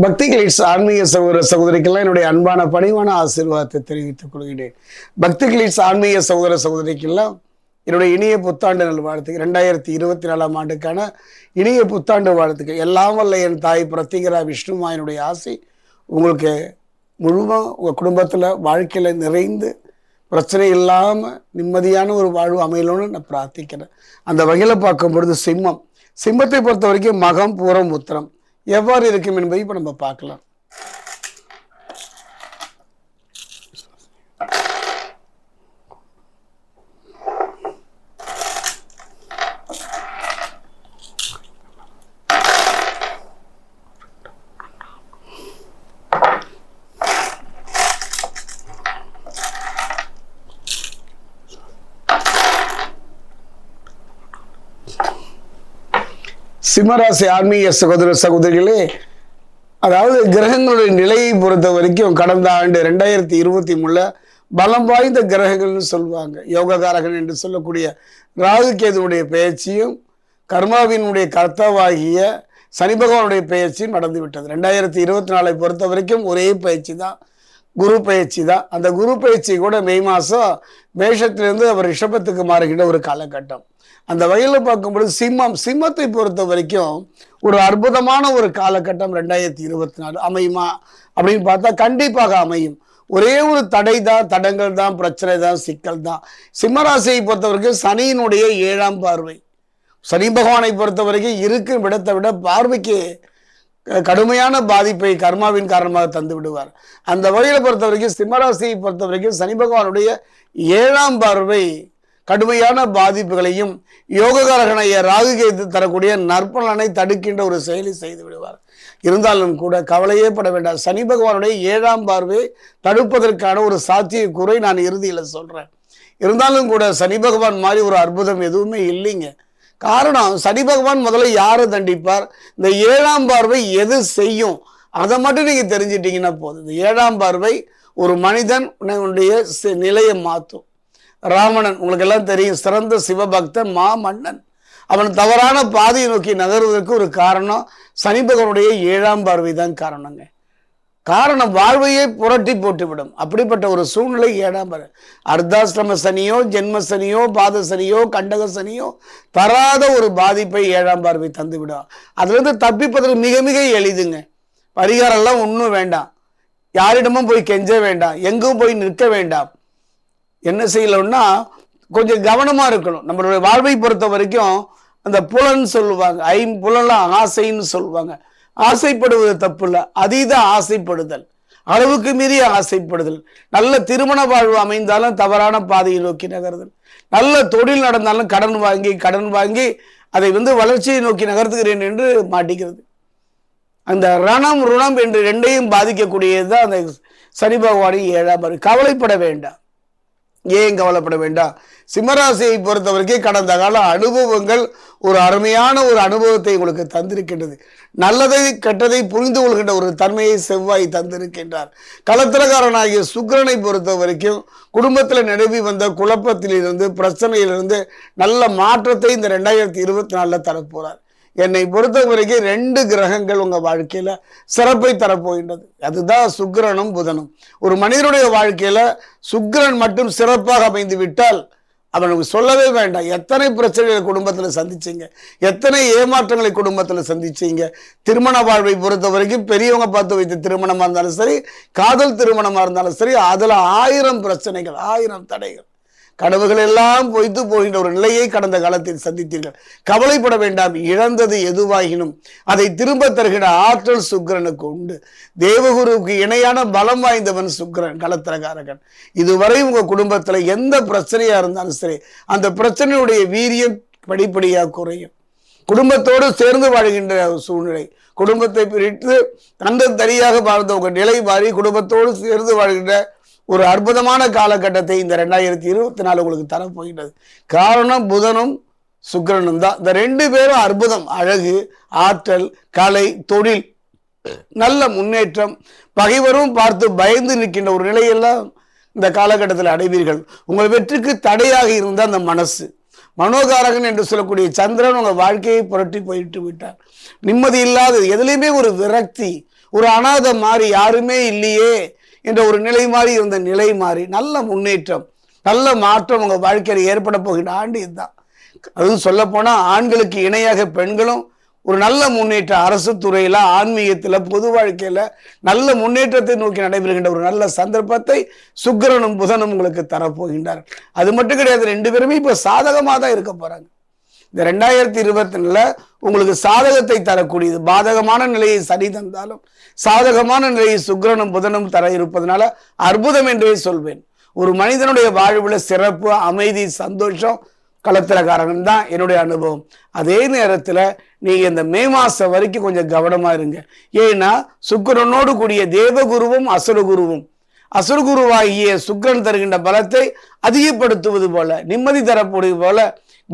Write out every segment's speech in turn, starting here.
பக்தி கிளீட்ஸ் ஆன்மீக சகோதர சகோதரிக்கெல்லாம் என்னுடைய அன்பான பணிவான ஆசீர்வாதத்தை தெரிவித்துக் கொள்கிறேன். பக்தி கிளீட்ஸ் ஆன்மீக சகோதர சகோதரிக்கெல்லாம் என்னுடைய இனிய புத்தாண்டு நல்வாழ்த்துக்கு ரெண்டாயிரத்தி இருபத்தி நாலாம் ஆண்டுக்கான இனிய புத்தாண்டு வாழ்த்துக்கு எல்லாம் வல்ல என் தாய் பிரத்திகரா விஷ்ணுமாயனுடைய ஆசை உங்களுக்கு முழுவதும் உங்கள் குடும்பத்தில் வாழ்க்கையில் நிறைந்து பிரச்சனை இல்லாமல் நிம்மதியான ஒரு வாழ்வு அமையணும்னு நான் பிரார்த்திக்கிறேன். அந்த வகையில் பார்க்கும் பொழுது சிம்மம். சிம்மத்தை பொறுத்த வரைக்கும் மகம் பூரம் உத்திரம். எவ்வாறு இருக்கும் என்பதை இப்போ நம்ம பார்க்கலாம். சிம்மராசி ஆன்மீக சகோதர சகோதரிகளே அதாவது கிரகங்களுடைய நிலையை பொறுத்த வரைக்கும் கடந்த ஆண்டு ரெண்டாயிரத்தி இருபத்தி மூணுல பலம் வாய்ந்த கிரகங்கள்னு சொல்லுவாங்க. யோககாரகன் என்று சொல்லக்கூடிய ராகுகேதுனுடைய பெயர்ச்சியும் கர்மாவினுடைய கர்த்தாவாகிய சனி பகவானுடைய பெயர்ச்சியும் நடந்து விட்டது. ரெண்டாயிரத்தி இருபத்தி நாலை பொறுத்த வரைக்கும் ஒரே பயிற்சி தான் குரு பயிற்சி தான். அந்த குரு பயிற்சி கூட மே மாதம் மேஷத்திலிருந்து அவர் ரிஷபத்துக்கு மாறுகின்ற ஒரு காலகட்டம். அந்த வகையில் பார்க்கும்போது சிம்மம் சிம்மத்தை பொறுத்த வரைக்கும் ஒரு அற்புதமான ஒரு காலகட்டம் ரெண்டாயிரத்தி இருபத்தி நாலு. அமையுமா? அப்படின்னு பார்த்தா கண்டிப்பாக அமையும். ஒரே ஒரு தடை தான் தடங்கள் தான் பிரச்சனை தான் சிக்கல் தான். சிம்மராசியை பொறுத்த வரைக்கும் சனியினுடைய ஏழாம் பார்வை. சனி பகவானை பொறுத்த வரைக்கும் இருக்கும் விடத்தை விட பார்வைக்கு க- கடுமையான பாதிப்பை கர்மாவின் காரணமாக தந்து விடுவார். அந்த வகையில் பொறுத்த வரைக்கும் சிம்மராசியை பொறுத்த வரைக்கும் சனி பகவானுடைய ஏழாம் பார்வை கடுமையான பாதிப்புகளையும் யோககாரகனைய ராகு கேத்து தரக்கூடிய நற்பலனை தடுக்கின்ற ஒரு செயலை செய்து விடுவார். இருந்தாலும் கூட கவலையே பட வேண்டாம். சனி பகவானுடைய ஏழாம் பார்வை தடுப்பதற்கான ஒரு சாத்திய குறை நான் இறுதியில் சொல்றேன். இருந்தாலும் கூட சனி பகவான் மாதிரி ஒரு அற்புதம் எதுவுமே இல்லைங்க. காரணம் சனி பகவான் முதல்ல யாரை தண்டிப்பார்? இந்த ஏழாம் பார்வை எது செய்யும்? அதை மட்டும் நீங்க தெரிஞ்சிட்டீங்கன்னா போதும். இந்த ஏழாம் பார்வை ஒரு மனிதன் உன்னுடைய நிலையை மாற்றும் ராமணன் உங்களுக்கு எல்லாம் தெரியும் சிறந்த சிவபக்தன் மாமன்னன். அவன் தவறான பாதையை நோக்கி நகர்வதற்கு ஒரு காரணம் சனிபகவனுடைய ஏழாம் பார்வை தான் காரணங்க. காரணம் வாழ்வையே புரட்டி போட்டுவிடும். அப்படிப்பட்ட ஒரு சூழ்நிலை ஏழாம் பார்வை. அர்த்தாசிரம சனியோ ஜென்ம சனியோ பாத சனியோ கண்டக சனியோ தராத ஒரு பாதிப்பை ஏழாம் பார்வை தந்துவிடும். அதுலேருந்து தப்பிப்பதற்கு மிக மிக எளிதுங்க. பரிகாரம்லாம் ஒன்றும் வேண்டாம். யாரிடமும் போய் கெஞ்ச வேண்டாம். எங்கும் போய் நிற்க வேண்டாம். என்ன செய்யலன்னா கொஞ்சம் கவனமாக இருக்கணும். நம்மளுடைய வாழ்வை பொறுத்த வரைக்கும் அந்த புலன் சொல்லுவாங்க. ஐம்புலன்லாம் ஆசைன்னு சொல்லுவாங்க. ஆசைப்படுவது தப்பு இல்லை அதீத ஆசைப்படுதல். அளவுக்கு மீறிய ஆசைப்படுதல். நல்ல திருமண வாழ்வு அமைந்தாலும் தவறான பாதையை நோக்கி நகருதல். நல்ல தொழில் நடந்தாலும் கடன் வாங்கி கடன் வாங்கி அதை வந்து வளர்ச்சியை நோக்கி நகர்த்துகிறேன் என்று மாட்டிக்கிறது. அந்த ரணம் ருணம் என்று ரெண்டையும் பாதிக்கக்கூடியது தான் அந்த சனி பகவானின் ஏழாம் கவலைப்பட வேண்டாம். ஏன் கவலைப்பட வேண்டாம்? சிம்மராசியை பொறுத்த வரைக்கும் கடந்த கால அனுபவங்கள் ஒரு அருமையான ஒரு அனுபவத்தை உங்களுக்கு தந்திருக்கின்றது. நல்லதை கெட்டதை புரிந்து கொள்கின்ற ஒரு தன்மையை செவ்வாய் தந்திருக்கின்றார். கலத்திரக்காரனாகிய சுக்கரனை பொறுத்த வரைக்கும் குடும்பத்தில் நிரம்பி வந்த குழப்பத்திலிருந்து பிரச்சனையிலிருந்து நல்ல மாற்றத்தை இந்த ரெண்டாயிரத்தி இருபத்தி நாலில் தரப்போகிறார் என்னை பொறுத்த வரைக்கும் ரெண்டு கிரகங்கள் உங்கள் வாழ்க்கையில் சிறப்பை தரப்போகின்றது. அதுதான் சுக்கிரனும் புதனும். ஒரு மனிதனுடைய வாழ்க்கையில் சுக்கிரன் மட்டும் சிறப்பாக அமைந்து விட்டால் அவனுக்கு சொல்லவே வேண்டாம். எத்தனை பிரச்சனைகளை குடும்பத்தில் சந்திச்சீங்க? எத்தனை ஏமாற்றங்களை குடும்பத்தில் சந்திச்சீங்க? திருமண வாழ்வை பொறுத்த வரைக்கும் பெரியவங்க பார்த்து வைத்த திருமணமாக இருந்தாலும் சரி காதல் திருமணமாக இருந்தாலும் சரி அதில் ஆயிரம் பிரச்சனைகள் ஆயிரம் தடைகள். கனவுகள் எல்லாம் பொய்த்து போகின்ற ஒரு நிலையை கடந்த காலத்தில் சந்தித்தீர்கள். கவலைப்பட வேண்டாம் இழந்தது எதுவாகினும் அதை திரும்ப தருகிற ஆற்றல் சுக்கரனுக்கு உண்டு. தேவகுருவுக்கு இணையான பலம் வாய்ந்தவன் சுக்கிரன் களத்திரகாரகன் இதுவரை உங்க குடும்பத்துல எந்த பிரச்சனையா இருந்தாலும் சரி அந்த பிரச்சனையுடைய வீரியம் படிப்படியாக குறையும். குடும்பத்தோடு சேர்ந்து வாழ்கின்ற ஒரு சூழ்நிலை குடும்பத்தை பிரித்து தந்த தனியாக வாழ்ந்த உங்கள் நிலை மாறி குடும்பத்தோடு சேர்ந்து வாழ்கின்ற ஒரு அற்புதமான காலகட்டத்தை இந்த ரெண்டாயிரத்தி இருபத்தி நாலு உங்களுக்கு தரப்போகின்றது காரணம் புதனும் சுக்கிரனும் தான். இந்த ரெண்டு பேரும் அற்புதம். அழகு ஆற்றல் கலை தொழில். நல்ல முன்னேற்றம். பகைவரும் பார்த்து பயந்து நிற்கின்ற ஒரு நிலையெல்லாம் இந்த காலகட்டத்தில் அடைவீர்கள். உங்கள் வெற்றிக்கு தடையாக இருந்த அந்த மனசு. மனோகாரகன் என்று சொல்லக்கூடிய சந்திரன் உங்கள் வாழ்க்கையை புரட்டி போயிட்டு விட்டார். நிம்மதி இல்லாத எதுலேயுமே ஒரு விரக்தி. ஒரு அனாதை மாதிரி யாருமே இல்லையே. என்ற ஒரு நிலை மாறி இருந்த நிலை மாறி நல்ல முன்னேற்றம் நல்ல மாற்றம் உங்கள் வாழ்க்கையில் ஏற்பட போகிற ஆண்டு இதுதான். அதுவும் சொல்லப்போனால் ஆண்களுக்கு இணையாக பெண்களும் ஒரு நல்ல முன்னேற்றம் அரசு துறையில் ஆன்மீகத்தில் பொது வாழ்க்கையில் நல்ல முன்னேற்றத்தை நோக்கி நடைபெறுகின்ற ஒரு நல்ல சந்தர்ப்பத்தை சுக்கிரனும் புதனும் உங்களுக்கு தரப்போகின்றார் அது மட்டும் கிடையாது ரெண்டு பேருமே இப்போ சாதகமாக தான் இருக்க போகிறாங்க இந்த ரெண்டாயிரத்தி இருபத்தி உங்களுக்கு சாதகத்தை தரக்கூடியது. பாதகமான நிலையை சரி தந்தாலும் சாதகமான நிலையை சுக்கிரனும் புதனும் தர இருப்பதனால அற்புதம் என்றே சொல்வேன். ஒரு மனிதனுடைய வாழ்வில் சிறப்பு அமைதி சந்தோஷம் களத்திரக்காரன் தான் என்னுடைய அனுபவம். அதே நேரத்தில் நீங்கள் இந்த மே மாதம் வரைக்கும் கொஞ்சம் கவனமாக இருங்க. ஏன்னா சுக்கரனோடு கூடிய தேவகுருவும் அசுரகுருவும். அசுரகுருவாகிய சுக்கரன் தருகின்ற பலத்தை அதிகப்படுத்துவது போல நிம்மதி தரக்கூடிய போல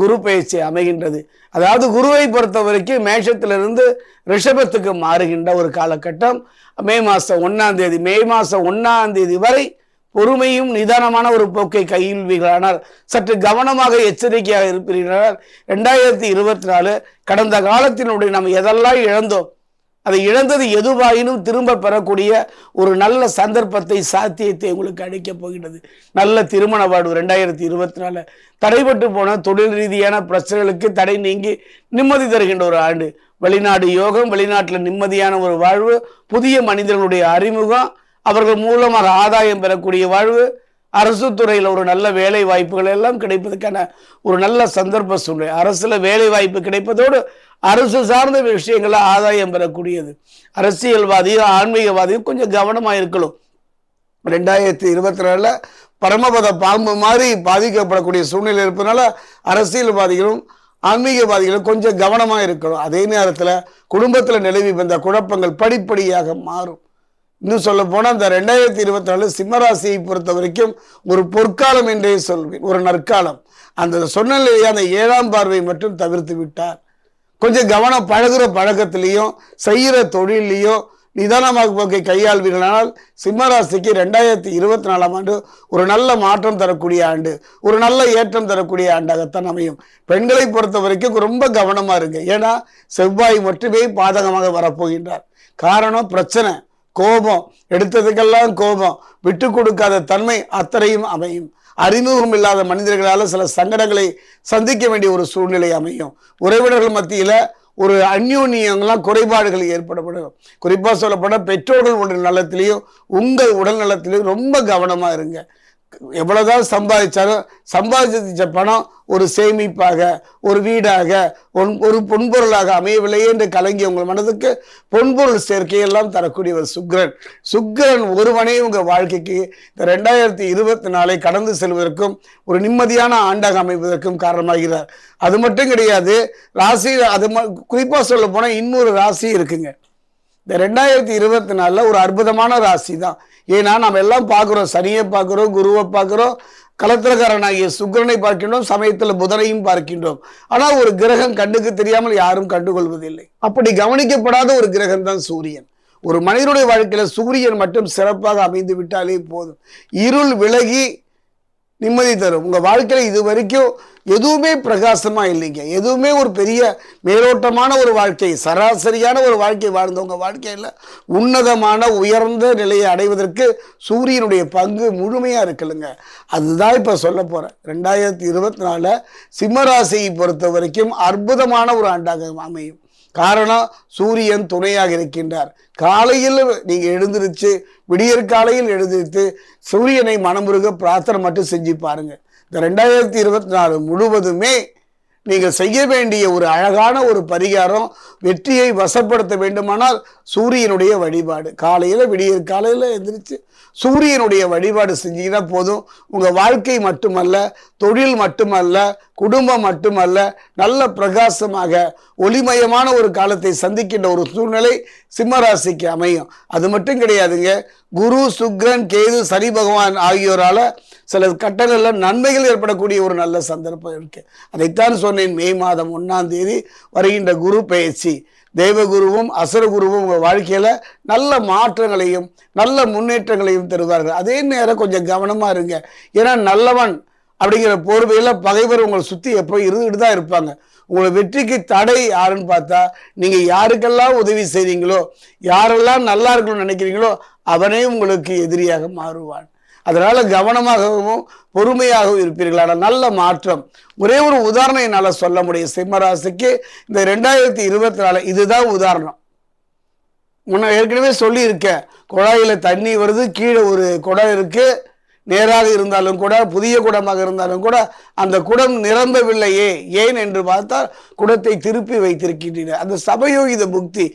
குரு பயிற்சி அமைகின்றது. அதாவது குருவை பொறுத்த வரைக்கும் மேஷத்திலிருந்து ரிஷபத்துக்கு மாறுகின்ற ஒரு காலகட்டம். மே மாதம் ஒன்றாம் தேதி மே மாதம் ஒன்றாம் தேதி வரை பொறுமையும் நிதானமான ஒரு போக்கை கையில்வீர்களானால் சற்று கவனமாக எச்சரிக்கையாக இருப்பீர்களானால் ரெண்டாயிரத்தி இருபத்தி நாலு கடந்த காலத்தினுடைய நம்ம எதெல்லாம் இழந்தோம் அதை இழந்தது எதுவாயினும் திரும்ப பெறக்கூடிய ஒரு நல்ல சந்தர்ப்பத்தை சாத்தியத்தை உங்களுக்கு அளிக்கப் போகின்றது. நல்ல திருமண வாழ்வு ரெண்டாயிரத்தி இருபத்தி நாலு தடைபட்டு போன தொழில் ரீதியான பிரச்சனைகளுக்கு தடை நீங்கி நிம்மதி தருகின்ற ஒரு ஆண்டு. வெளிநாடு யோகம் வெளிநாட்டில் நிம்மதியான ஒரு வாழ்வு புதிய மனிதர்களுடைய அறிமுகம் அவர்கள் மூலமாக ஆதாயம் பெறக்கூடிய வாழ்வு அரசு துறையில் ஒரு நல்ல வேலை வாய்ப்புகள் எல்லாம் கிடைப்பதற்கான ஒரு நல்ல சந்தர்ப்ப சூழ்நிலை. அரசில் வேலை வாய்ப்பு கிடைப்பதோடு அரசு சார்ந்த விஷயங்களில் ஆதாயம் பெறக்கூடியது. அரசியல்வாதியும் ஆன்மீகவாதியும் கொஞ்சம் கவனமாக இருக்கணும். ரெண்டாயிரத்தி இருபத்தி நாலில் பரமபத பாம்பு மாதிரி பாதிக்கப்படக்கூடிய சூழ்நிலை இருப்பதனால அரசியல்வாதிகளும் ஆன்மீகவாதிகளும் கொஞ்சம் கவனமாக இருக்கணும். அதே நேரத்தில் குடும்பத்தில் நிலவி வந்த குழப்பங்கள் படிப்படியாக மாறும். இன்னும் சொல்ல போனால் இந்த ரெண்டாயிரத்தி இருபத்தி நாலு சிம்மராசியை பொறுத்த வரைக்கும் ஒரு பொற்காலம் என்றே சொல்வேன். ஒரு நற்காலம். அந்த சொன்னலையே அந்த ஏழாம் பார்வை மட்டும் தவிர்த்து விட்டார். கொஞ்சம் கவனம் பழகுற பழக்கத்திலையும் செய்கிற தொழிலையும் நிதானமாக போக்கை கையாள்வீர்களானால் சிம்மராசிக்கு ரெண்டாயிரத்தி இருபத்தி நாலாம் ஆண்டு ஒரு நல்ல மாற்றம் தரக்கூடிய ஆண்டு ஒரு நல்ல ஏற்றம் தரக்கூடிய ஆண்டாகத்தான் அமையும். பெண்களை பொறுத்த வரைக்கும் ரொம்ப கவனமாக இருங்க. ஏன்னா செவ்வாய் மட்டுமே பாதகமாக வரப்போகின்றார். காரணம் பிரச்சனை கோபம் எடுத்ததுக்கெல்லாம் கோபம் விட்டு கொடுக்காத தன்மை அத்தனையும் அமையும். அறிமுகம் இல்லாத மனிதர்களால் சில சங்கடங்களை சந்திக்க வேண்டிய ஒரு சூழ்நிலை அமையும். உறவினர்கள் மத்தியில் ஒரு அந்யோன்யங்களாம் குறைபாடுகள் ஏற்படப்படும். குறிப்பாக சொல்லப்போனால் பெற்றோர்கள் உடல் நலத்திலையும் உங்கள் உடல் நலத்திலையும் ரொம்ப கவனமாக இருங்க. எவ்வளோதான் சம்பாதிச்சாலும் சம்பாதிச்ச பணம் ஒரு சேமிப்பாக ஒரு வீடாக ஒன்- ஒரு பொன்பொருளாக அமையவில்லையே என்று கலங்கிய உங்கள் மனதுக்கு பொன்பொருள் சேர்க்கையெல்லாம் தரக்கூடிய ஒரு சுக்ரன் சுக்கிரன் ஒருவனே உங்கள் வாழ்க்கைக்கு இந்த ரெண்டாயிரத்தி இருபத்தி நாளை கடந்து செல்வதற்கும் ஒரு நிம்மதியான ஆண்டாக அமைவதற்கும் காரணமாகிறார். அது மட்டும் கிடையாது ராசி அது ம- சொல்ல போனால் இன்னொரு ராசி இருக்குங்க. இந்த ரெண்டாயிரத்தி இருபத்தி நாலில் ஒரு அற்புதமான ராசி தான் ஏன்னா நம்ம எல்லாம் பார்க்குறோம் சனியை பார்க்குறோம் குருவை பார்க்குறோம் கலத்திரக்காரனாகிய சுக்கிரனை பார்க்கின்றோம் சமயத்தில் புதனையும் பார்க்கின்றோம். ஆனால் ஒரு கிரகம் கண்ணுக்கு தெரியாமல் யாரும் கண்டுகொள்வதில்லை. அப்படி கவனிக்கப்படாத ஒரு கிரகம் தான் சூரியன். ஒரு மனிதனுடைய வாழ்க்கையில் சூரியன் மட்டும் சிறப்பாக அமைந்து விட்டாலே போதும். இருள் விலகி நிம்மதி தரும். உங்கள் வாழ்க்கையில் இது வரைக்கும் எதுவுமே பிரகாசமாக இல்லைங்க. எதுவுமே ஒரு பெரிய மேலோட்டமான ஒரு வாழ்க்கை சராசரியான ஒரு வாழ்க்கை வாழ்ந்தவங்க வாழ்க்கையில் உன்னதமான உயர்ந்த நிலையை அடைவதற்கு சூரியனுடைய பங்கு முழுமையாக இருக்குல்லுங்க. அதுதான் இப்போ சொல்ல போகிறேன் ரெண்டாயிரத்தி இருபத்தி நாலில் சிம்மராசியை பொறுத்த வரைக்கும் அற்புதமான ஒரு ஆண்டாக அமையும். காரணம் சூரியன் துணையாக இருக்கின்றார். காலையில் நீங்கள் எழுந்திருச்சு விடியற் காலையில் எழுந்திருத்து சூரியனை மனமுருக பிரார்த்தனை மட்டும் செஞ்சு பாருங்கள் இந்த ரெண்டாயிரத்தி இருபத்தி நாலு முழுவதுமே நீங்கள் செய்ய வேண்டிய ஒரு அழகான ஒரு பரிகாரம் வெற்றியை வசப்படுத்த வேண்டுமானால் சூரியனுடைய வழிபாடு. காலையில் விடியற் காலையில் எந்திரிச்சு சூரியனுடைய வழிபாடு செஞ்சீங்கன்னா போதும். உங்கள் வாழ்க்கை மட்டுமல்ல தொழில் மட்டுமல்ல குடும்பம் மட்டுமல்ல நல்ல பிரகாசமாக ஒளிமயமான ஒரு காலத்தை சந்திக்கின்ற ஒரு சூழ்நிலை சிம்மராசிக்கு அமையும். அது மட்டும் கிடையாதுங்க. குரு சுக்ரன் கேது சனி பகவான் ஆகியோரால் சில கட்டங்களில் நன்மைகள் ஏற்படக்கூடிய ஒரு நல்ல சந்தர்ப்பம் இருக்கு. அதைத்தான் சொன்னேன் மே மாதம் ஒன்றாம் தேதி வருகின்ற குரு பயிற்சி. தேவகுருவும் அசுரகுருவும் உங்கள் வாழ்க்கையில் நல்ல மாற்றங்களையும் நல்ல முன்னேற்றங்களையும் தருவார்கள். அதே நேரம் கொஞ்சம் கவனமாக இருங்க. ஏன்னா நல்லவன் அப்படிங்கிற போர்வையில் பகைவர் உங்களை சுற்றி எப்போ இருந்துகிட்டு தான் இருப்பாங்க. உங்களை வெற்றிக்கு தடை யாருன்னு பார்த்தா நீங்கள் யாருக்கெல்லாம் உதவி செய்கிறீங்களோ யாரெல்லாம் நல்லா இருக்கணும்னு நினைக்கிறீங்களோ அவனே உங்களுக்கு எதிரியாக மாறுவான். அதனால் கவனமாகவும் பொறுமையாகவும் இருப்பீர்களான நல்ல மாற்றம். ஒரே ஒரு உதாரணம் என்னால் சொல்ல முடியும். சிம்மராசிக்கு இந்த ரெண்டாயிரத்தி இருபத்தி நாலு இதுதான் உதாரணம். முன்ன ஏற்கனவே சொல்லியிருக்கேன். குழாயில் தண்ணி வருது கீழே ஒரு குடம் இருக்குது நேராக இருந்தாலும் கூட புதிய குடமாக இருந்தாலும் கூட அந்த குடம் நிரம்பவில்லையே ஏன் என்று பார்த்தால் குடத்தை திருப்பி வைத்திருக்கின்றன அந்த சபயோகித புக்தி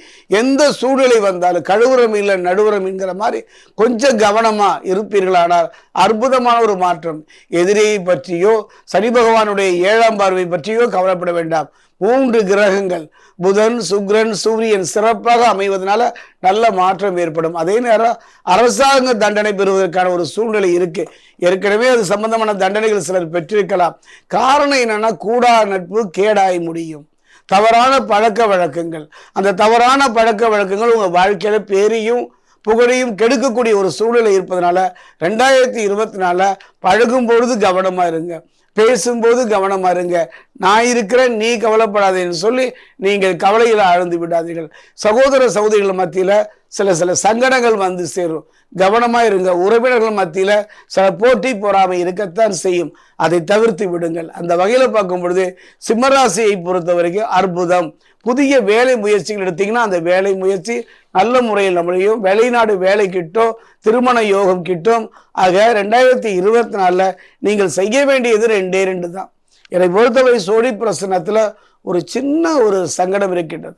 எந்த சூழ்நிலை வந்தாலும் கழுவுரம் இல்லை நடுவுரம் என்கிற மாதிரி கொஞ்சம் கவனமா இருப்பீர்களானால் அற்புதமான ஒரு மாற்றம். எதிரியை பற்றியோ சனி பகவானுடைய ஏழாம் பார்வை பற்றியோ கவலைப்பட வேண்டாம். மூன்று கிரகங்கள். புதன் சுக்ரன் சூரியன் சிறப்பாக அமைவதனால நல்ல மாற்றம் ஏற்படும். அதே நேரம் அரசாங்க தண்டனை பெறுவதற்கான ஒரு சூழ்நிலை இருக்கு. ஏற்கனவே அது சம்பந்தமான தண்டனைகள் சிலர் பெற்றிருக்கலாம். காரணம் என்னன்னா கூடா நட்பு கேடாய் முடியும். தவறான பழக்க வழக்கங்கள். அந்த தவறான பழக்க வழக்கங்கள் உங்க வாழ்க்கையில பேரையும் புகழையும் கெடுக்கக்கூடிய ஒரு சூழ்நிலை இருப்பதனால ரெண்டாயிரத்தி இருபத்தி நாலில் பழகும் பொழுது கவனமாக இருங்க. பேசும்போது கவனமா இருங்க. நான் இருக்கிறேன் நீ கவலைப்படாதேன்னு சொல்லி நீங்கள் கவலையில் ஆழ்ந்து விடாதீர்கள். சகோதர சகோதரிகள் மத்தியில் சில சில சங்கடங்கள் வந்து சேரும். கவனமாக இருங்க. உறவினர்கள் மத்தியில் சில போட்டி பொறாமை இருக்கத்தான் செய்யும். அதை தவிர்த்து விடுங்கள். அந்த வகையில் பார்க்கும் பொழுது சிம்மராசியை பொறுத்த வரைக்கும் அற்புதம். புதிய வேலை முயற்சிகள் எடுத்திங்கன்னா அந்த வேலை முயற்சி நல்ல முறையில் நம்மளையும் வெளிநாடு வேலை கிட்டும் திருமண யோகம் கிட்டும் ஆக ரெண்டாயிரத்தி இருபத்தி நாலில் நீங்கள் செய்ய வேண்டியது ரெண்டே ரெண்டு தான். என்னை பொறுத்தவரை சோழி பிரசனத்தில் ஒரு சின்ன ஒரு சங்கடம் இருக்கின்றது.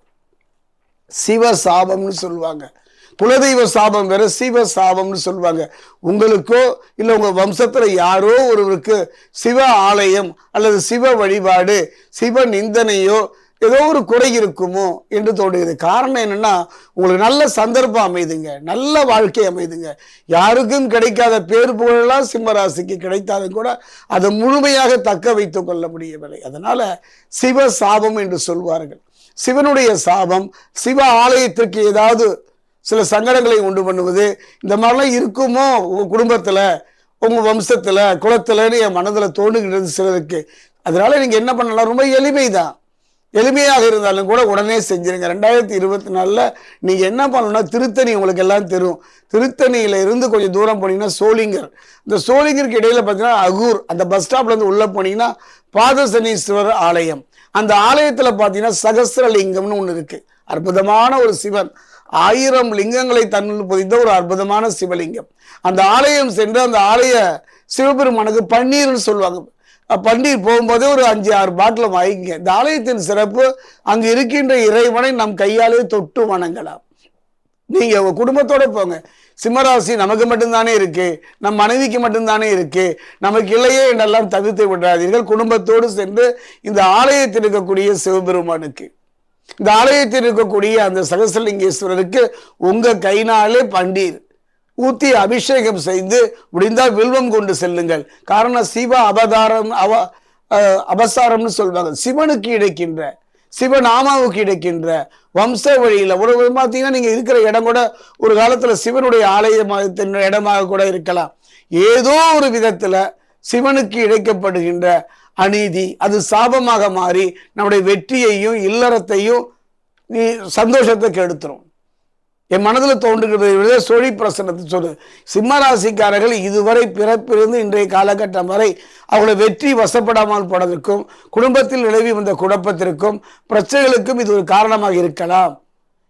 சிவ சாபம்னு சொல்லுவாங்க. குலதெய்வ சாபம் வேற சிவ சாபம்னு சொல்லுவாங்க. உங்களுக்கோ இல்லை உங்கள் வம்சத்தில் யாரோ ஒருவருக்கு சிவ ஆலயம் அல்லது சிவ வழிபாடு சிவ நிந்தனையோ ஏதோ ஒரு குறை இருக்குமோ என்று தோணுகிறது காரணம் என்னன்னா உங்களுக்கு நல்ல சந்தர்ப்பம் அமைதுங்க. நல்ல வாழ்க்கை அமைதுங்க. யாருக்கும் கிடைக்காத பேர் புகழெல்லாம் சிம்மராசிக்கு கிடைத்தாலும் கூட அதை முழுமையாக தக்க வைத்து கொள்ள முடியவில்லை. அதனால சிவ சாபம் என்று சொல்வார்கள். சிவனுடைய சாபம் சிவ ஆலயத்திற்கு ஏதாவது சில சங்கடங்களை உண்டு பண்ணுவது. இந்த மாதிரிலாம் இருக்குமோ உங்கள் குடும்பத்தில் உங்கள் வம்சத்தில் குலத்துலன்னு என் மனதில் தோணுகிறது சிலருக்கு. அதனால் நீங்கள் என்ன பண்ணலாம்? ரொம்ப எளிமை தான் எளிமையாக இருந்தாலும் கூட உடனே செஞ்சிருங்க. ரெண்டாயிரத்தி இருபத்தி நாலில் நீங்கள் என்ன பண்ணணும்னா திருத்தணி உங்களுக்கு எல்லாம் தெரியும் திருத்தணியில் இருந்து கொஞ்சம் தூரம் போனீங்கன்னா சோளிங்கர் இந்த சோளிங்கருக்கு இடையில் பார்த்தீங்கன்னா அகூர். அந்த பஸ் ஸ்டாப்லேருந்து உள்ளே போனீங்கன்னா பாதசனீஸ்வரர் ஆலயம். அந்த ஆலயத்தில் பார்த்தீங்கன்னா சகசிரலிங்கம்னு ஒன்று இருக்குது அற்புதமான ஒரு சிவன். ஆயிரம் லிங்கங்களை தன்னுள் பொதிந்த ஒரு அற்புதமான சிவலிங்கம். அந்த ஆலயம் சென்று அந்த ஆலய சிவபெருமானுக்கு பன்னீர்னு சொல்லுவாங்க. பன்னீர் போகும்போதே ஒரு அஞ்சு ஆறு பாட்டில் வாங்கிங்க. இந்த ஆலயத்தின் சிறப்பு அங்கு இருக்கின்ற இறைவனை நம் கையாலே தொட்டு வணங்கலாம். நீங்க உங்க குடும்பத்தோட போங்க. சிம்மராசி நமக்கு மட்டும்தானே இருக்கு. நம் மனைவிக்கு மட்டும்தானே இருக்கு. நமக்கு இல்லையே என்றெல்லாம் தவிர்த்து விடாதீர்கள். குடும்பத்தோடு சென்று இந்த ஆலயத்தில் இருக்கக்கூடிய சிவபெருமானுக்கு. இந்த ஆலயத்தில் இருக்கக்கூடிய அந்த சகசலிங்கேஸ்வரருக்கு உங்கள் கைனாலே பண்டீர். ஊத்தி அபிஷேகம் செய்து முடிந்தால் வில்வம் கொண்டு செல்லுங்கள். காரணம் சிவ அவதாரம் அவ அபசாரம்னு சொல்வாங்க சிவனுக்கு இடைக்கின்ற சிவநாமாவுக்கு இடைக்கின்ற வம்ச வழியில் ஒரு பார்த்தீங்கன்னா நீங்கள் இருக்கிற இடம் கூட ஒரு காலத்தில் சிவனுடைய ஆலயமாக இடமாக கூட இருக்கலாம். ஏதோ ஒரு விதத்தில் சிவனுக்கு இழைக்கப்படுகின்ற அநீதி அது சாபமாக மாறி நம்முடைய வெற்றியையும் இல்லறத்தையும் நீ சந்தோஷத்தை கெடுத்துரும். என் மனதில் தோன்றுகிறது விட சொழி பிரசனத்தை சொல்லு. சிம்ம ராசிக்காரர்கள் இதுவரை பிறப்பிலிருந்து இன்றைய காலகட்டம் வரை அவங்களை வெற்றி வசப்படாமல் போனதற்கும் குடும்பத்தில் நிலவி வந்த குழப்பத்திற்கும் பிரச்சனைகளுக்கும் இது ஒரு காரணமாக இருக்கலாம்.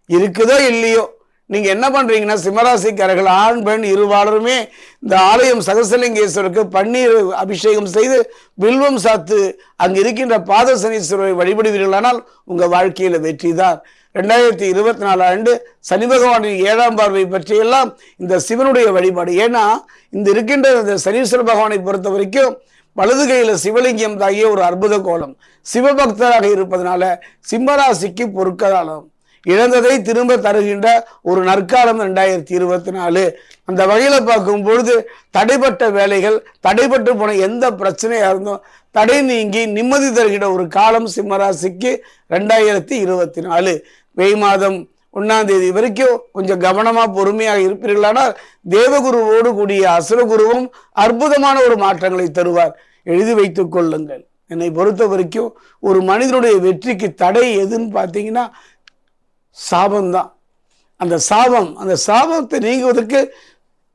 இருக்குதோ இல்லையோ நீங்கள் என்ன பண்ணுறீங்கன்னா சிம்மராசிக்காரர்கள் ஆண் பெண் இருவாளருமே இந்த ஆலயம் சகசலிங்கேஸ்வருக்கு பன்னீர் அபிஷேகம் செய்து வில்வம் சாத்து அங்கு இருக்கின்ற பாதசனீஸ்வரரை வழிபடுவீர்களானால் உங்கள் வாழ்க்கையில் வெற்றி தான். ரெண்டாயிரத்தி இருபத்தி நாலு ஆண்டு சனி பகவானின் ஏழாம் பார்வை பற்றியெல்லாம் இந்த சிவனுடைய வழிபாடு. ஏன்னா இந்த இருக்கின்ற இந்த சனீஸ்வர பகவானை பொறுத்த வரைக்கும் வலது கையில் சிவலிங்கம் தாகிய ஒரு அற்புத கோலம். சிவபக்தராக இருப்பதனால சிம்மராசிக்கு பொற்காலம் இழந்ததை திரும்ப தருகின்ற ஒரு நற்காலம் ரெண்டாயிரத்தி இருபத்தி நாலு அந்த வகையில் பார்க்கும் பொழுது தடைப்பட்ட வேலைகள் தடைப்பட்டு போன எந்த பிரச்சனையாக இருந்தும் தடை நீங்கி நிம்மதி தருகின்ற ஒரு காலம் சிம்மராசிக்கு ரெண்டாயிரத்தி இருபத்தி நாலு மே மாதம் ஒன்றாம் தேதி வரைக்கும் கொஞ்சம் கவனமாக பொறுமையாக இருப்பீர்களானால் தேவகுருவோடு கூடிய அசுரகுருவும் அற்புதமான ஒரு மாற்றங்களை தருவார். எழுதி வைத்துக் கொள்ளுங்கள். என்னை பொறுத்த வரைக்கும் ஒரு மனிதனுடைய வெற்றிக்கு தடை எதுன்னு பார்த்தீங்கன்னா சாபம்தான். அந்த சாபம் அந்த சாபத்தை நீங்குவதற்கு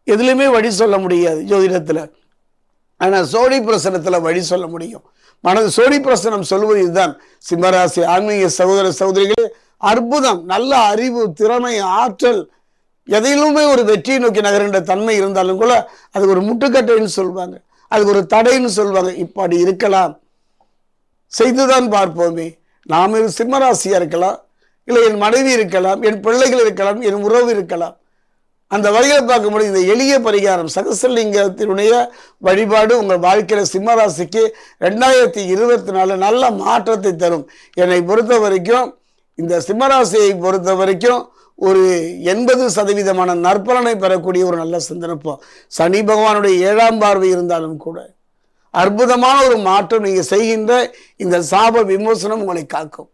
எதுலையுமே வழி சொல்ல முடியாது ஜோதிடத்தில். ஆனால் சோழி பிரசனத்தில் வழி சொல்ல முடியும். மனது சோழி பிரசனம் சொல்வது இதுதான். சிம்மராசி ஆன்மீக சகோதர சகோதரிகளே அற்புதம் நல்ல அறிவு திறமை ஆற்றல். எதையிலுமே ஒரு வெற்றியை நோக்கி நகர்கின்ற தன்மை இருந்தாலும் கூட அது ஒரு முட்டுக்கட்டைன்னு சொல்லுவாங்க அது ஒரு தடைன்னு சொல்லுவாங்க இப்படி இருக்கலாம். செய்துதான் பார்ப்போமே. நாம் இது இருக்கலாம். இல்லை என் மனைவி இருக்கலாம் என் பிள்ளைகள் இருக்கலாம் என் உறவு இருக்கலாம். அந்த வகையில் பார்க்கும்போது இந்த எளிய பரிகாரம் சகசலிங்கத்தினுடைய வழிபாடு உங்கள் வாழ்க்கையில் சிம்மராசிக்கு ரெண்டாயிரத்தி இருபத்தி நாலு நல்ல மாற்றத்தை தரும். என்னை பொறுத்த வரைக்கும் இந்த சிம்மராசியை பொறுத்த வரைக்கும் ஒரு எண்பது சதவீதமான நற்பலனை பெறக்கூடிய ஒரு நல்ல சிந்தனைப்போம் சனி பகவானுடைய ஏழாம் பார்வை இருந்தாலும் கூட அற்புதமான ஒரு மாற்றம் நீங்கள் செய்கின்ற இந்த சாப விமோசனம் உங்களை காக்கும்.